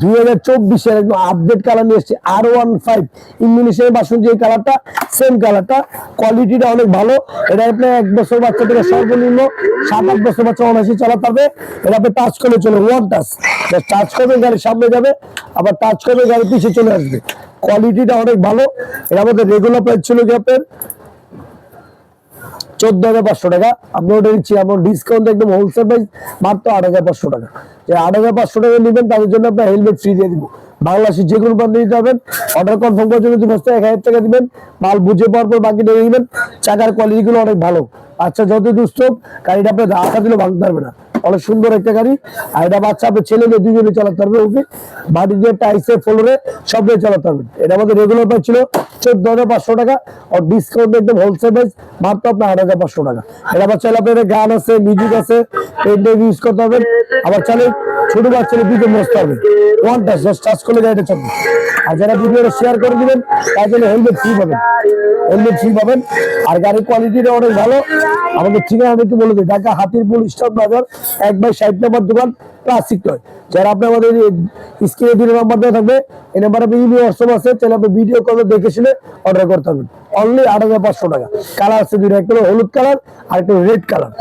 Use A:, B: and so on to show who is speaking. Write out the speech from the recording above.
A: দুই হাজার একদম আপডেট কালার নিয়ে আর ওয়ান ফাইভ যে কালারটা সেম কালারটা কোয়ালিটিটা অনেক ভালো। এটা আপনি এক বছর সর্বনিম্ন বছর বাচ্চা চালাতে আপনি টাচ চলে ওয়ান টাচ টাচ করবে সামনে যাবে, আবার টাচ চলে আসবে। কোয়ালিটিটা অনেক ভালো। এটা আমাদের রেগুলার প্রাইস ছিল কি আপনার চোদ্দ হাজার পাঁচশো টাকা। আমরা ওটা নিচ্ছি আমার ডিসকাউন্ট একদম হোলসেল প্রাইস মাত্র আট হাজার পাঁচশো টাকা। যে আট হাজার পাঁচশো টাকা নেবেন, তাদের জন্য আপনার হেলমেট ফ্রি দিয়ে দিব। বাংলাদেশের যে কোনো প্রান্তে নিতে পারবেন। অর্ডার কনফার্ম করার জন্য বসতে এক হাজার টাকা দিবেন, মাল বুঝে পাওয়ার পর বাকি টাকা দিবেন। চাকার কোয়ালিটিগুলো অনেক ভালো। আচ্ছা যত দুস্থ গাড়িটা আপনার রাখা দিলে ভাঙতে পারবে না। অনেক সুন্দর একটা গাড়ি। আর এটা বাচ্চা আপনার ছেলে মেয়ে দুজনে চালাতে পারবে, ওকে? দিয়ে টাইসে ফ্লোরে সব দিয়ে চালাতে হবে এটা আমাদের রেগুলার প্রাইস ছিল চোদ্দ হাজার পাঁচশো টাকা, আর ডিসকাউন্ট একদম হোলসেল প্রাইস মাত্র আপনার আট হাজার পাঁচশো টাকা। এটা আবার চাইলে আপনার গান আছে মিউজিক আছে পেন ইউজ করতে হবে আবার চাইলে ছোট বাচ্চাদের দিকে বসতে হবে। টাচ জাস্ট টাচ করলে গাড়িটা চলবে। আর যারা ভিডিওটা শেয়ার করে দিবেন, তার জন্য হেলমেট ফ্রি পাবেন। হেলমেট ফ্রি পাবেন। আর গাড়ির কোয়ালিটিটা অনেক ভালো। আমাদের ঠিকানা আমি একটু বলে দিই। ঢাকা হাতিরপুল স্টক বাজার, এক বাই ষাট নম্বর দোকান ক্লাসিক টয় যারা আপনি আমাদের স্ক্রিনে দুটো নাম্বার দেওয়া থাকবে, এই নাম্বার আপনি ইমেল হোয়াটসঅ্যাপ আছে, তাহলে আপনি ভিডিও কলে দেখে শুনে অর্ডার করতে পারবেন। অনলি আট হাজার পাঁচশো টাকা। কালার আছে দুটো একটা হলুদ কালার আর একটা রেড কালার